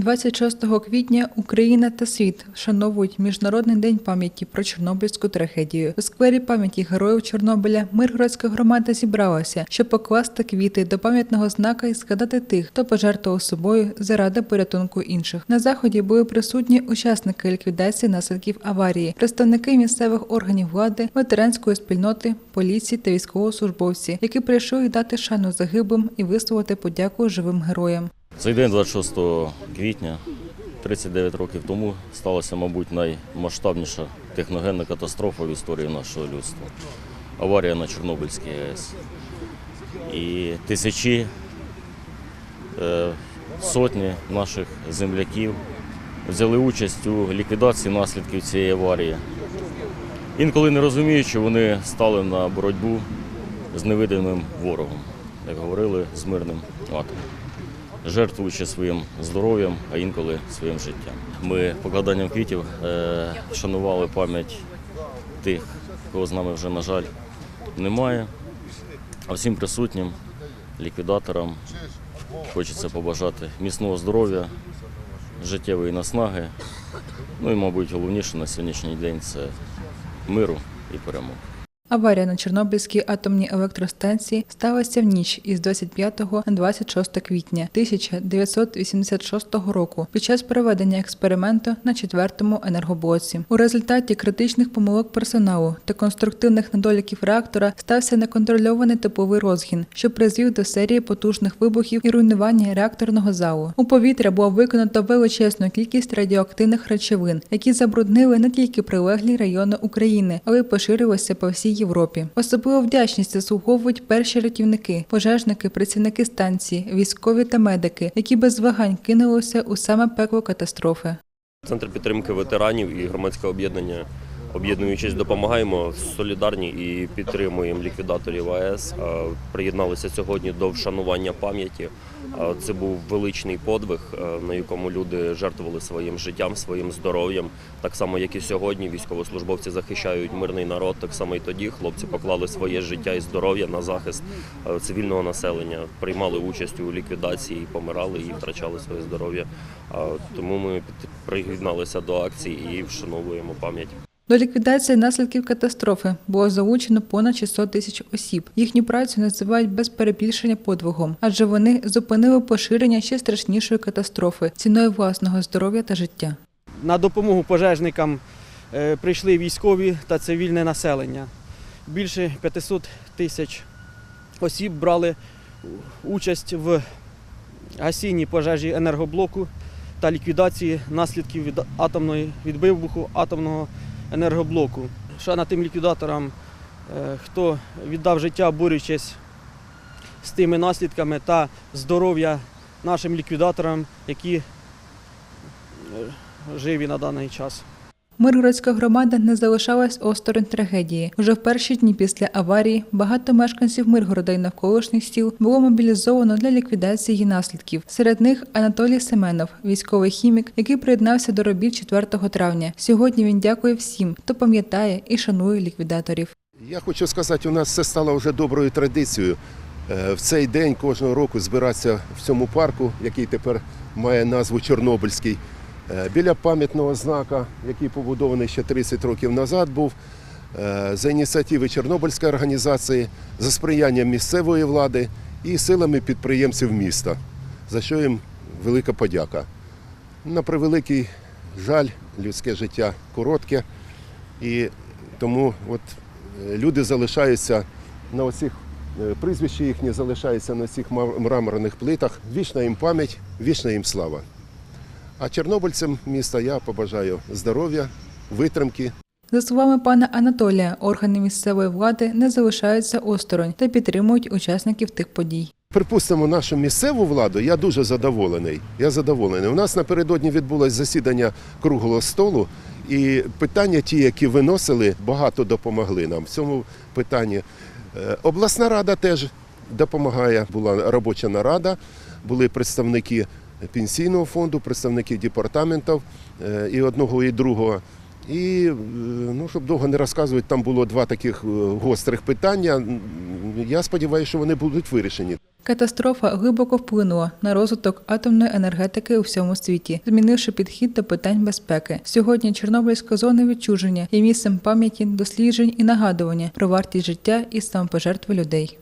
26 квітня Україна та світ вшановують Міжнародний день пам'яті про Чорнобильську трагедію. У сквері пам'яті героїв Чорнобиля Миргородська громада зібралася, щоб покласти квіти до пам'ятного знака і згадати тих, хто пожертвував собою заради порятунку інших. На заході були присутні учасники ліквідації наслідків аварії, представники місцевих органів влади, ветеранської спільноти, поліції та військовослужбовці, які прийшли дати шану загиблим і висловити подяку живим героям. Цей день, 26 квітня, 39 років тому, сталася, мабуть, наймасштабніша техногенна катастрофа в історії нашого людства. Аварія на Чорнобильській АЕС. І тисячі, е, сотні наших земляків взяли участь у ліквідації наслідків цієї аварії. Інколи не розуміючи, вони стали на боротьбу з невидимим ворогом, як говорили, з мирним атомом жертвуючи своїм здоров'ям, а інколи своїм життям. Ми покладанням квітів е, вшанували пам'ять тих, кого з нами вже, на жаль, немає. А всім присутнім, ліквідаторам, хочеться побажати міцного здоров'я, життєвої наснаги. Ну і, мабуть, головніше на сьогоднішній день це миру і перемоги. Аварія на Чорнобильській атомній електростанції сталася в ніч із 25 на 26 квітня 1986 року під час проведення експерименту на четвертому енергоблоці. У результаті критичних помилок персоналу та конструктивних недоліків реактора стався неконтрольований тепловий розгін, що призвів до серії потужних вибухів і руйнування реакторного залу. У повітря було виконано величезну кількість радіоактивних речовин, які забруднили не тільки прилеглі райони України, але й поширилися по всій Європі. Особливо вдячність заслуговують перші рятівники, пожежники, працівники станції, військові та медики, які без вагань кинулися у саме пекло катастрофи. Центр підтримки ветеранів і громадське об'єднання об'єднуючись, допомагаємо солідарні і підтримуємо ліквідаторів АЕС. Приєдналися сьогодні до вшанування пам'яті. Це був величний подвиг, на якому люди жертвували своїм життям, своїм здоров'ям. Так само, як і сьогодні, військовослужбовці захищають мирний народ. Так само і тоді хлопці поклали своє життя і здоров'я на захист цивільного населення, приймали участь у ліквідації, помирали і втрачали своє здоров'я. Тому ми приєдналися до акції і вшановуємо пам'ять. До ліквідації наслідків катастрофи було залучено понад 600 тисяч осіб. Їхню працю називають без перебільшення подвигом, адже вони зупинили поширення ще страшнішої катастрофи ціною власного здоров'я та життя. На допомогу пожежникам е, прийшли військові та цивільне населення. Більше 500 тисяч осіб брали участь в гасінні пожежі енергоблоку та ліквідації наслідків від атомної від вибуху атомного енергоблоку. Шана тим ліквідаторам, е, хто віддав життя, борючись з тими наслідками та здоров'я нашим ліквідаторам, які е, живі на даний час. Миргородська громада не залишалась осторонь трагедії. Уже в перші дні після аварії багато мешканців Миргорода і навколишніх сіл було мобілізовано для ліквідації її наслідків. Серед них Анатолій Семенов, військовий хімік, який приєднався до робіт 4 травня. Сьогодні він дякує всім, хто пам'ятає і шанує ліквідаторів. Я хочу сказати, у нас це стало вже доброю традицією. Е, В цей день кожного року збиратися в цьому парку, який тепер має назву Чорнобильський, біля пам'ятного знака, який побудований ще 30 років назад був, е, за ініціативи Чорнобильської організації, за сприянням місцевої влади і силами підприємців міста, за що їм велика подяка. На превеликий жаль, людське життя коротке, і тому от Е, люди залишаються на оцих е, прізвища їхні залишаються на цих мраморних плитах. Вічна їм пам'ять, вічна їм слава. А чорнобильцям міста я побажаю здоров'я, витримки За словами пана Анатолія, органи місцевої влади не залишаються осторонь та підтримують учасників тих подій. Припустимо, нашу місцеву владу, я дуже задоволений. Я задоволений. У нас напередодні відбулось засідання круглого столу, і питання, ті, які виносили, багато допомогли нам в цьому питанні. Е, Обласна рада теж допомагає. Була робоча нарада, були представники пенсійного фонду, представники департаментів е, і одного, і другого. І е, ну, щоб довго не розказувати, там було два таких е, гострих питання. Я сподіваюся, що вони будуть вирішені. Катастрофа глибоко вплинула на розвиток атомної енергетики у всьому світі, змінивши підхід до питань безпеки. Сьогодні Чорнобильська зона відчуження є місцем пам'яті, досліджень і нагадування про вартість життя і самопожертви людей.